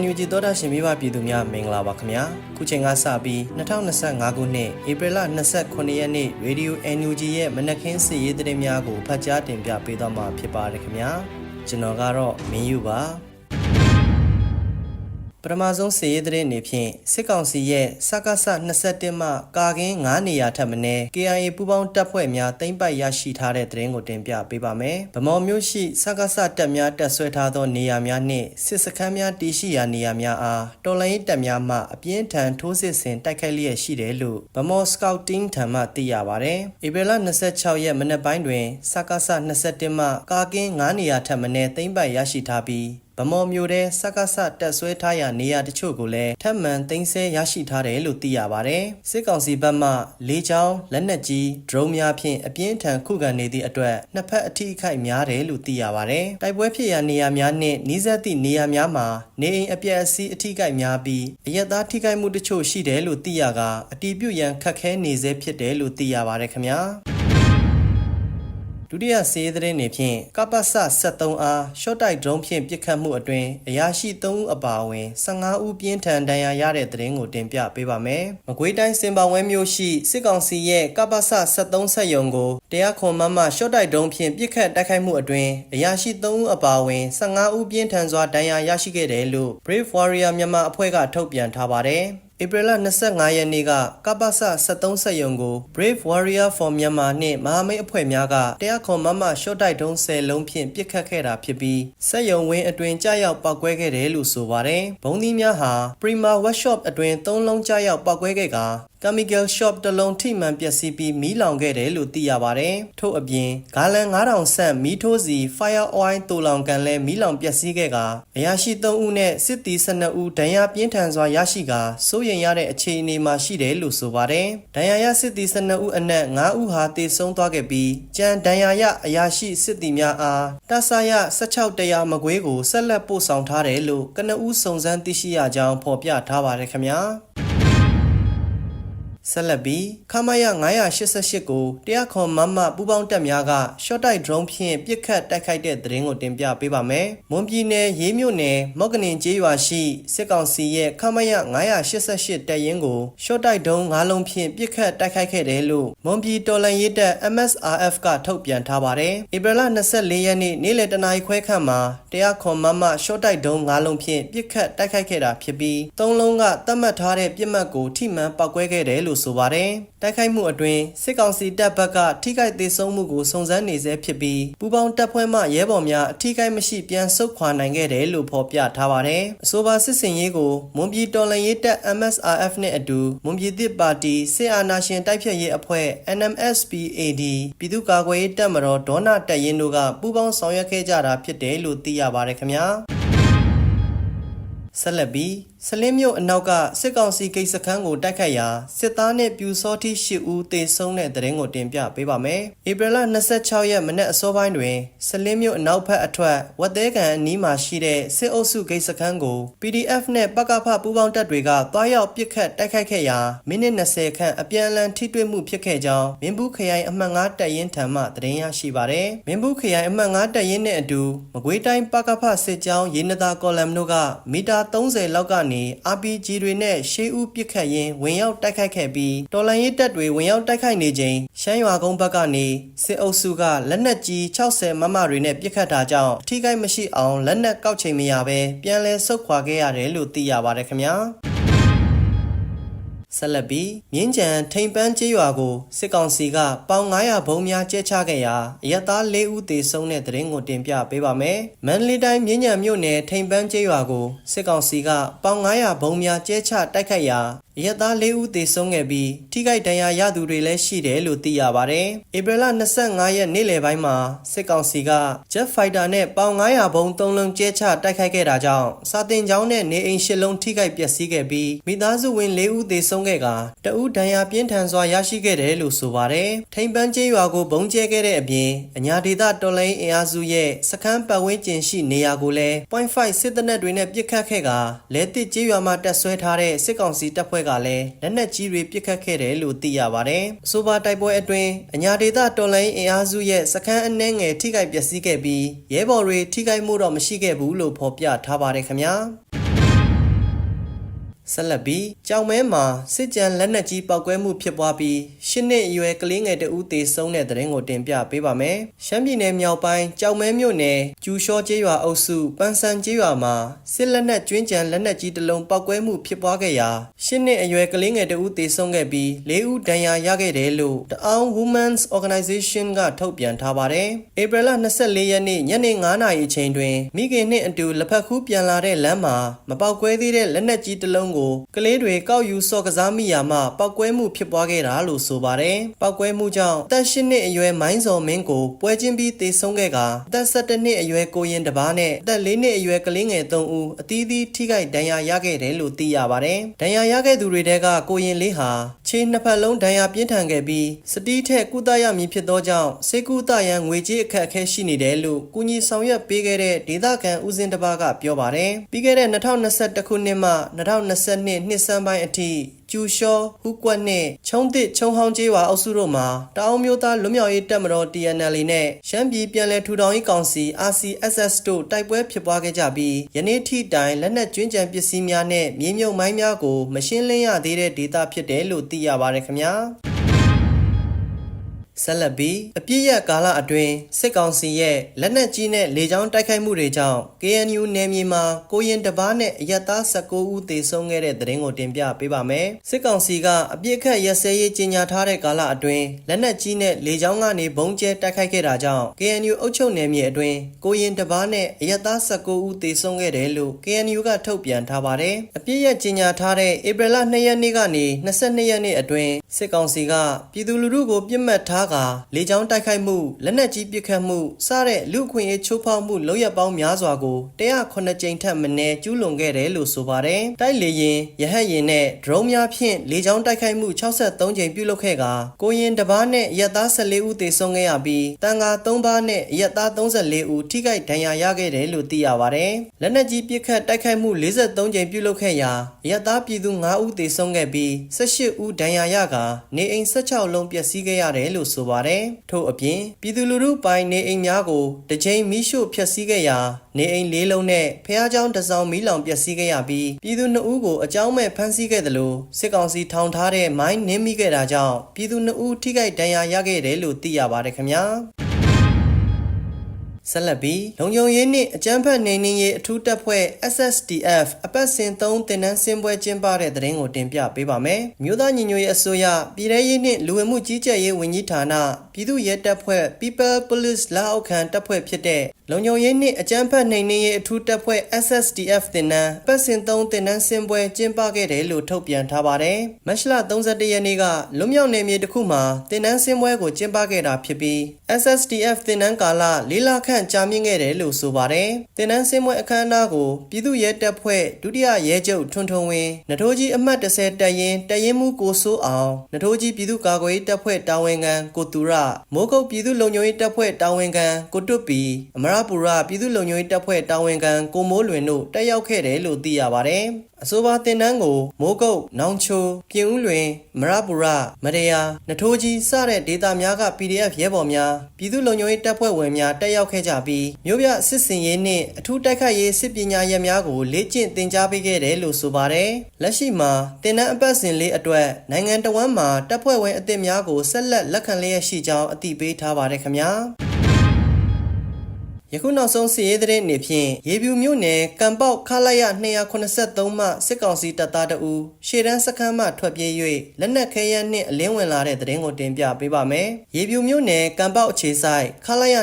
NUG သောတာရှင်မိဘပြည်သူများမင်္ဂလာပါခင်ဗျာခုချိန်ကစပြီး2025ခုနှစ်ဧပြီလ29ရက်နေ့ Radio NUG ရဲ့မနက်ခင်းစီရေးသတင်းများကိုဖတ်ကြားတင်ပြပေးသွားမှာဖြစ်ပါတယ်ခင်ဗျာကျွန်တော်ကတော့မင်းယူပါ ပထမဆုံးစီရေးသတင်းအနေဖြင့်စစ်ကောင်စီရဲ့စက္ကစ21မှကာကင်း9နေရာထပ်မံ KIA ပူးပေါင်းတပ်ဖွဲ့များတင်ပိုက်ရရှိထားတဲ့သတင်းကိုတင်ပြပေးပါမယ်။ဗမော်မျိုးရှိစက္ကစတပ်များတပ်ဆွဲထားသောနေရာများနှင့်စစ်စခန်းများတည်ရှိရာနေရာများအားတော်လိုင်းတပ်များမှအပြင်းထန်ထိုးစစ်ဆင်တိုက်ခိုက်လျက်ရှိတယ်လို့ဗမော်စကောက်တင်းထံမှသိရပါဗျ။ဧပြီလ26ရက်မနက်ပိုင်းတွင်စက္ကစ21မှကာကင်း9နေရာထပ်မံတင်ပိုက်ရရှိထားပြီး ဗမော်မျိုးတဲ့စက္ကစတက်ဆွဲထားရာနေရာတချို့ကိုလည်းထပ်မံသိမ်းဆည်းရရှိထားတယ်လို့သိရပါတယ်။စစ်ကောင်စီဘက်မှလေးချောင်းလက်နက်ကြီးဒရုန်းများဖြင့်အပြင်းထန်ခုခံနေသည့်အတွက်နှစ်ဖက်အထိအခိုက်များတယ်လို့သိရပါတယ်။တိုက်ပွဲဖြစ်ရာနေရာများနှင့်နီးစပ်သည့်နေရာများမှာနေအိမ်အပြက်အစီးအထိအခိုက်များပြီးအရက်သားထိခိုက်မှုတချို့ရှိတယ်လို့သိရကအတီးပြုတ်ရန်ခက်ခဲနေစေဖြစ်တယ်လို့သိရပါတယ်ခင်ဗျာ။ ဒုတိယစီးသတင်းနေဖြင့်ကပ္ပစ73အားရှော့တိုက်ဒရုန်းဖြင့်ပစ်ခတ်မှုအတွင်အရာရှိ3ဦးအပါအဝင်15ဦးပြင်းထန်ဒဏ်ရာရတဲ့သတင်းကိုတင်ပြပေးပါမယ်။မကွေးတိုင်းစင်ပါဝဲမြို့ရှိစစ်ကောင်စီရဲ့ကပ္ပစ73ဆက်ယုံကိုတရားခွန်မမရှော့တိုက်ဒရုန်းဖြင့်ပစ်ခတ်တိုက်ခိုက်မှုအတွင်အရာရှိ3ဦးအပါအဝင်15ဦးပြင်းထန်စွာဒဏ်ရာရရှိခဲ့တယ်လို့ Brave Warrior မြန်မာအဖွဲ့ကထုတ်ပြန်ထားပါတယ်။ ဧပြီလ25ရက်နေ့ကကပ္ပစ73ဆက်ယုံကို Brave Warrior for Myanmar နှင့်မဟာမိတ်အဖွဲ့များကတရားခွန်မမရှော့တိုက်တုံး10လုံးဖြင့်ပစ်ခတ်ခဲ့တာဖြစ်ပြီးဆက်ယုံဝင်းအတွင်ကြားရောက်ပောက်ကွဲခဲ့တယ်လို့ဆိုပါတယ်။ဘုံသီးများဟာ Prima Workshop အတွင်3လုံးကြားရောက်ပောက်ကွဲခဲ့ကာ Chemical Shop တစ်လုံးထိမှန်ပျက်စီးပြီးမီးလောင်ခဲ့တယ်လို့သိရပါတယ်။ထို့အပြင်ဂါလန်9000ဆန့်မီးထိုးစီ Fire Oil တူလောင်ကန်လဲမီးလောင်ပျက်စီးခဲ့ကအရာရှိ3ဦးနဲ့စစ်သည်12ဦးဒဏ်ရာပြင်းထန်စွာရရှိကာစိုးရိမ်ရတဲ့အခြေအနေမှာရှိတယ်လို့ဆိုပါတယ်။ဒဏ်ရာရစစ်သည်12ဦးအနက်9ဦးဟာတေဆုံးသွားခဲ့ပြီးကြံဒဏ်ရာရအရာရှိစစ်သည်များအားတဆရ16တရားမကွေးကိုဆက်လက်ပို့ဆောင်ထားတယ်လို့ကနဦးစုံစမ်းသိရှိရကြောင်းဖော်ပြထားပါတယ်ခင်ဗျာ။ ဆက်လက်ပြီးခမရ988ကိုတရားခွန်မမပူပေါင်းတပ်များကရှော့တိုက်ဒရုန်းဖြင့်ပစ်ခတ်တိုက်ခိုက်တဲ့သတင်းကိုတင်ပြပေးပါမယ်။မွန်ပြည်နယ်ရေးမြို့နယ်မော့ကနင်ကျေးရွာရှိစစ်ကောင်စီရဲ့ခမရ988တပ်ရင်းကိုရှော့တိုက်ဒုံး၅လုံးဖြင့်ပစ်ခတ်တိုက်ခိုက်ခဲ့တယ်လို့မွန်ပြည်တော်လှန်ရေးတပ် MSRF ကထုတ်ပြန်ထားပါတယ်။ဧပြီလ24ရက်နေ့နေ့လယ်တနာရီခွဲခန့်မှာတရားခွန်မမရှော့တိုက်ဒုံး၅လုံးဖြင့်ပစ်ခတ်တိုက်ခိုက်ခဲ့တာဖြစ်ပြီး၃လုံးကသတ်မှတ်ထားတဲ့ပြစ်မှတ်ကိုထိမှန်ပောက်ကွဲခဲ့တယ်လို့လို့ဆိုပါတယ်။တိုက်ခိုက်မှုအတွင်းစစ်ကောင်စီတပ်ဘက်ကထိခိုက်သေးဆုံးမှုကိုစုံစမ်းနေဆဲဖြစ်ပြီးပူပေါင်းတပ်ဖွဲ့မှရဲဘော်များအထိခိုက်မရှိပြန်ဆုတ်ခွာနိုင်ခဲ့တယ်လို့ဖော်ပြထားပါတယ်။အဆိုပါစစ်စင်ရေးကိုမွန်ပြည်တော်လှန်ရေးတပ် MSRF နဲ့အတူမွန်ပြည်သစ်ပါတီစစ်အာဏာရှင်တိုက်ဖြတ်ရေးအဖွဲ့ NMSPAD ပြည်သူ့ကာကွယ်ရေးတပ်မတော်ဒေါနာတပ်ရင်းတို့ကပူးပေါင်းဆောင်ရွက်ခဲ့ကြတာဖြစ်တယ်လို့သိရပါတယ်ခင်ဗျာ။ဆက်လက်ပြီးစလင်းမြို့အနောက်ကစစ်ကောင်စီဂိတ်စခန်းကိုတိုက်ခတ်ရာစစ်သားနဲ့ပြူစောတိ၈ဦးသေဆုံးတဲ့တဲ့ရင်ကိုတင်ပြပေးပါမယ်။ဧပြီလ26ရက်မနက်အစောပိုင်းတွင်စလင်းမြို့အနောက်ဘက်အထွက်ဝတ်သေးကန်အနီးမှာရှိတဲ့စစ်အုပ်စုဂိတ်စခန်းကို PDF နဲ့ပကဖပူးပေါင်းတပ်တွေကတွားရောက်ပစ်ခတ်တိုက်ခိုက်ခဲ့ရာမိနစ်20ခန့်အပြန်အလှန်ထိတွေ့မှုဖြစ်ခဲ့ကြောင်းမင်းဘူးခရိုင်အမှတ်9တပ်ရင်းထံမှသတင်းရရှိပါရယ်။မင်းဘူးခရိုင်အမှတ်9တပ်ရင်းနဲ့အတူမကွေးတိုင်းပကဖစစ်ကြောင်းရေနတာကော်လမ်တို့ကမီတာ30လောက်ကနေ RPG တွေနဲ့ရှေးဦးပစ်ခတ်ရင်းဝင်ရောက်တိုက်ခိုက်ခဲ့ပြီးတော်လန်ရေးတပ်တွေဝင်ရောက်တိုက်ခိုက်နေချိန်ရှမ်းရွာကုန်းဘက်ကနေစစ်အုပ်စုကလက်နက်ကြီး60မမတွေနဲ့ပစ်ခတ်တာကြောင့်အထိကိမရှိအောင်လက်နက်ကောက်ချိန်မရဘဲပြန်လည်ဆုတ်ခွာခဲ့ရတယ်လို့သိရပါတယ်ခင်ဗျာ။ ဆက်လက်ပြီးမြင်းကြံထိန်ပန်းကျေးရွာကိုစစ်ကောင်စီကပေါင်900ဘုံများကျဲချခဲ့ရာအရက်သား၄ဦးသေဆုံးတဲ့တဲ့ရင်ကိုတင်ပြပေးပါမယ်။မန္တလေးတိုင်းမြင်းကြံမြို့နယ်ထိန်ပန်းကျေးရွာကိုစစ်ကောင်စီကပေါင်900ဘုံများကျဲချတိုက်ခိုက်ရာ ရက်သား၄ဦးသေဆုံးခဲ့ပြီးထိခိုက်ဒဏ်ရာရသူတွေလည်းရှိတယ်လို့သိရပါတယ်။ဧပြီလ25ရက်နေ့လယ်ပိုင်းမှာစစ်ကောင်စီက Jet Fighter နဲ့ပေါင်900ဘုံ၃လုံးကျဲချတိုက်ခိုက်ခဲ့တာကြောင့်စာတင်ကျောင်းနဲ့နေအိမ်၈လုံးထိခိုက်ပျက်စီးခဲ့ပြီးမိသားစုဝင်၄ဦးသေဆုံးခဲ့ကတအူးဒဏ်ရာပြင်းထန်စွာရရှိခဲ့တယ်လို့ဆိုပါတယ်။ထိန်ပန်းကျေးရွာကိုဘုံကျဲခဲ့တဲ့အပြင်အညာဒေသတော်လိုင်းအင်အားစုရဲ့စခန်းပတ်ဝန်းကျင်ရှိနေရာကိုလည်း .5 စစ်တပ်တွေနဲ့ပစ်ခတ်ခဲ့ကလဲတစ်ကျေးရွာမှာတက်ဆွဲထားတဲ့စစ်ကောင်စီတပ်ဖွဲ့ကလည်းလက်နက်ကြီးတွေပစ်ခတ်ခဲ့တယ်လို့သိရပါတယ်။အဆိုပါတိုက်ပွဲအတွင်းအညာဒေသတော်လိုင်းအင်အားစုရဲ့စခန်းအနှဲငယ်ထိခိုက်ပျက်စီးခဲ့ပြီးရဲဘော်တွေထိခိုက်မှုတော့မရှိခဲ့ဘူးလို့ဖော်ပြထားပါတယ်ခင်ဗျာ။ ဆက်လက်ပြီးကြောင်မဲမှာစစ်ကြံလက်နက်ကြီးပောက်ကွဲမှုဖြစ်ပွားပြီးရှစ်နှစ်အရွယ်ကလေးငယ်တဦးသေဆုံးတဲ့တဲ့ရင်ကိုတင်ပြပေးပါမယ်။ရှမ်းပြည်နယ်မြောက်ပိုင်းကြောင်မဲမြို့နယ်ကျူရှောကျေးရွာအုပ်စုပန်းစံကျေးရွာမှာစစ်လက်နက်ကျွင်းကြံလက်နက်ကြီးတစ်လုံးပောက်ကွဲမှုဖြစ်ပွားခဲ့ရာရှစ်နှစ်အရွယ်ကလေးငယ်တဦးသေဆုံးခဲ့ပြီးလေးဦးဒဏ်ရာရခဲ့တယ်လို့တအောင်း Women's Organization ကထုတ်ပြန်ထားပါတယ်။ဧပြီလ24ရက်နေ့ညနေ9:00နာရီအချိန်တွင်မိခင်နှင့်အတူလက်ဖက်ခူးပြန်လာတဲ့လမ်းမှာမပောက်ကွဲသေးတဲ့လက်နက်ကြီးတစ်လုံးကိုကလေးတွေကောက်ယူစော့ကစားမိရာမှပောက်ကွဲမှုဖြစ်ပွားခဲ့တာလို့ဆိုပါတယ်။ပောက်ကွဲမှုကြောင့်အသက်၈နှစ်အရွယ်မိုင်းစော်မင်းကိုပွဲချင်းပြီးသေဆုံးခဲ့ကာအသက်၁၁နှစ်အရွယ်ကိုရင်တစ်ပါးနဲ့အသက်၄နှစ်အရွယ်ကလေးငယ်၃ဦးအသီးသီးထိခိုက်ဒဏ်ရာရခဲ့တယ်လို့သိရပါတယ်။ဒဏ်ရာရခဲ့သူတွေထဲကကိုရင်လေးဟာခြေနှစ်ဖက်လုံးဒဏ်ရာပြင်းထန်ခဲ့ပြီးစတီးထက်ကုသရမည်ဖြစ်သောကြောင့်စေကူတရန်ငွေကြေးအခက်အခဲရှိနေတယ်လို့ကုညီဆောင်ရွက်ပေးခဲ့တဲ့ဒေသခံဦးစင်တစ်ပါးကပြောပါတယ်။ပြီးခဲ့တဲ့2021ခုနှစ်မှ2022နှစ်စန်းပိုင်းအထိကျူရှောဟူကွက်နှင့်ချုံးတစ်ချုံဟောင်းကျေးရွာအုပ်စုတို့မှာတအောင်းမျိုးသားလွတ်မြောက်ရေးတပ်မတော် TNL နဲ့ရှမ်းပြည်ပြည်လဲထူထောင်ရေးကောင်စီ RCSS တို့တိုက်ပွဲဖြစ်ပွားခဲ့ကြပြီးယနေ့ထိတိုင်လက်နက်ကျွင်းကြံပစ္စည်းများနဲ့မြေမြုပ်မိုင်းများကိုမရှင်းလင်းရသေးတဲ့ဒေသဖြစ်တယ်လို့သိရပါတယ်ခင်ဗျာ ဆက်လက်ပြီးအပြည့်ရကာလအတွင်းစစ်ကောင်စီရဲ့လက်နက်ကြီးနဲ့လေကြောင်းတိုက်ခိုက်မှုတွေကြောင့် KNU နယ်မြေမှာကိုရင်တပားနဲ့အရက်သား19ဦးသေဆုံးခဲ့တဲ့တဲ့ရင်ကိုတင်ပြပေးပါမယ်။စစ်ကောင်စီကအပြစ်ခတ်ရက်စဲရေးကြီးညာထားတဲ့ကာလအတွင်းလက်နက်ကြီးနဲ့လေကြောင်းကနေဘုံကျဲတိုက်ခိုက်ခဲ့တာကြောင့် KNU အုပ်ချုပ်နယ်မြေအတွင်းကိုရင်တပားနဲ့အရက်သား19ဦးသေဆုံးခဲ့တယ်လို့ KNU ကထုတ်ပြန်ထားပါတယ်။အပြစ်ရကြီးညာထားတဲ့ဧပြီလ2ရက်နေ့ကနေ22ရက်နေ့အတွင်းစစ်ကောင်စီကပြည်သူလူထုကိုပြစ်မှတ်ထားကာလေကြောင်းတိုက်ခိုက်မှုလက်နက်ကြီးပစ်ခတ်မှုစတဲ့လူအခွင့်အရေးချိုးဖောက်မှုလုပ်ရပေါင်းများစွာကို109ကြိမ်ထက်မနည်းကျူးလွန်ခဲ့တယ်လို့ဆိုပါတယ်။တိုက်လေရင်ရဟတ်ရင်နဲ့ဒရုန်းများဖြင့်လေကြောင်းတိုက်ခိုက်မှု63ကြိမ်ပြုလုပ်ခဲ့ကာကိုရင်တစ်ပါးနဲ့ရက်သား14ဦးသေဆုံးခဲ့ရပြီးတန်ဃာ3ပါးနဲ့ရက်သား34ဦးထိခိုက်ဒဏ်ရာရခဲ့တယ်လို့သိရပါတယ်။လက်နက်ကြီးပစ်ခတ်တိုက်ခိုက်မှု43ကြိမ်ပြုလုပ်ခဲ့ရာရက်သားပြည်သူ9ဦးသေဆုံးခဲ့ပြီး18ဦးဒဏ်ရာရကာနေအိမ်16လုံးပျက်စီးခဲ့ရတယ်လို့ဆိုပါတယ်။ထို့အပြင်ပြည်သူလူထုပိုင်နေအိမ်များကိုတစ်ချိန်မိရှို့ဖျက်ဆီးခဲ့ရာနေအိမ်၄လုံးနဲ့ဖះเจ้าတစ်စောင်းမီးလောင်ပျက်စီးခဲ့ရပြီးပြည်သူ2ဦးကိုအကြောင်းမဲ့ဖမ်းဆီးခဲ့တယ်လို့စစ်ကောင်စီထောင်ထားတဲ့မိုင်းနင်းမိခဲ့တာကြောင့်ပြည်သူ2ဦးထိခိုက်ဒဏ်ရာရခဲ့တယ်လို့သိရပါတယ်ခင်ဗျာ ဆက်လက်ပြီးလုံခြုံရေးနှင့်အကြမ်းဖက်နေနေရေးအထူးတပ်ဖွဲ့ SSDF အပတ်စဉ်3တင်နန်းစင်ပွဲကျင်းပတဲ့တဲ့ရင်ကိုတင်ပြပေးပါမယ်။မြို့သားညီညွတ်ရေးအစိုးရပြည်ထရေးနှင့်လူဝင်မှုကြီးကြပ်ရေးဝန်ကြီးဌာနပြည်သူ့ရဲတပ်ဖွဲ့ People Police လက်အောက်ခံတပ်ဖွဲ့ဖြစ်တဲ့ လုံခြုံရေးနှင့်အကြမ်းဖက်နှိမ်နင်းရေးအထူးတပ်ဖွဲ့ SSDF တင်နန်းပတ်စဉ်3တင်နန်းစင်ပွဲကျင်းပခဲ့တယ်လို့ထုတ်ပြန်ထားပါတယ်။မတ်လ31ရက်နေ့ကလွတ်မြောက်နယ်မြေတစ်ခုမှာတင်နန်းစင်ပွဲကိုကျင်းပခဲ့တာဖြစ်ပြီး SSDF တင်နန်းကာလ၄လခန့်ကြာမြင့်ခဲ့တယ်လို့ဆိုပါတယ်။တင်နန်းစင်ပွဲအခမ်းအနားကိုပြည်သူ့ရဲတပ်ဖွဲ့ဒုတိယရဲချုပ်ထွန်းထွန်းဝင်းနထိုးကြီးအမှတ်30တပ်ရင်းတပ်ရင်းမှုကိုစိုးအောင်နထိုးကြီးပြည်သူ့ကာကွယ်ရေးတပ်ဖွဲ့တာဝန်ခံကိုတူရမိုးကုတ်ပြည်သူ့လုံခြုံရေးတပ်ဖွဲ့တာဝန်ခံကိုတွတ်ပီအမရပူရပြည်သူ့လုံခြုံရေးတပ်ဖွဲ့တာဝန်ခံကိုမိုးလွင်တို့တက်ရောက်ခဲ့တယ်လို့သိရပါတယ်။အဆိုပါတင်နန်းကိုမိုးကုတ်၊နောင်ချို၊ပြင်ဦးလွင်၊မရပူရ၊မရယာ၊နထိုးကြီးစတဲ့ဒေသများက PDF ရဲဘော်များပြည်သူ့လုံခြုံရေးတပ်ဖွဲ့ဝင်များတက်ရောက်ခဲ့ကြပြီးမြို့ပြစစ်စင်ရေးနှင့်အထူးတိုက်ခိုက်ရေးစစ်ပညာရပ်များကိုလေ့ကျင့်သင်ကြားပေးခဲ့တယ်လို့ဆိုပါတယ်။လက်ရှိမှာတင်နန်းအပတ်စဉ်လေးအတွက်နိုင်ငံတော်ဝန်မှာတပ်ဖွဲ့ဝင်အသစ်များကိုဆက်လက်လက်ခံလျက်ရှိကြောင်းအသိပေးထားပါတယ်ခင်ဗျာ။ ယခုနောက်ဆုံးစီရေးတဲ့အနေဖြင့်ရေပြူမြို့နယ်ကံပေါက်ခလာရ283မှစစ်ကောင်စီတပ်သားတအူရှေ့တန်းစခန်းမှထွက်ပြေး၍လက်နက်ခဲယမ်းနှင့်အလင်းဝင်လာတဲ့သတင်းကိုတင်ပြပေးပါမယ်။ရေပြူမြို့နယ်ကံပေါက်အခြေဆိုင်ခလာရ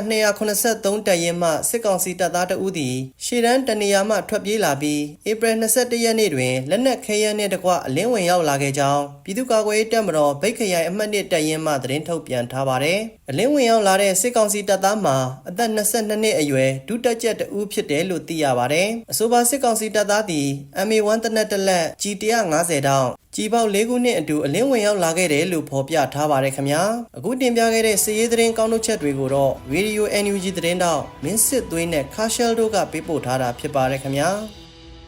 283တပ်ရင်းမှစစ်ကောင်စီတပ်သားတအူသည်ရှေ့တန်းတနေရာမှထွက်ပြေးလာပြီးဧပြီ21ရက်နေ့တွင်လက်နက်ခဲယမ်းနှင့်တကွအလင်းဝင်ရောက်လာခဲ့ကြောင်းပြည်သူ့ကာကွယ်ရေးတပ်မတော်ဗိတ်ခရိုင်အမှတ်1တပ်ရင်းမှသတင်းထုတ်ပြန်ထားပါတယ်။အလင်းဝင်ရောက်လာတဲ့စစ်ကောင်စီတပ်သားမှာအသက်22နှစ်အရွယ်ဒုတက်ကြက်တဦးဖြစ်တယ်လို့သိရပါတယ်။အဆိုပါစစ်ကောင်စီတပ်သားသည် MA1 တနက်တလက် G150 တောင်းကြီးပေါက်၄ခုနှစ်အတူအလင်းဝင်ရောက်လာခဲ့တယ်လို့ဖော်ပြထားပါတယ်ခင်ဗျာအခုတင်ပြခဲ့တဲ့စည်ရေးသတင်းကောင်းထုတ်ချက်တွေကိုတော့ Radio NUG သတင်းတော့မင်းစစ်သွေးနဲ့ Cashel တို့ကပေးပို့ထားတာဖြစ်ပါတယ်ခင်ဗျာ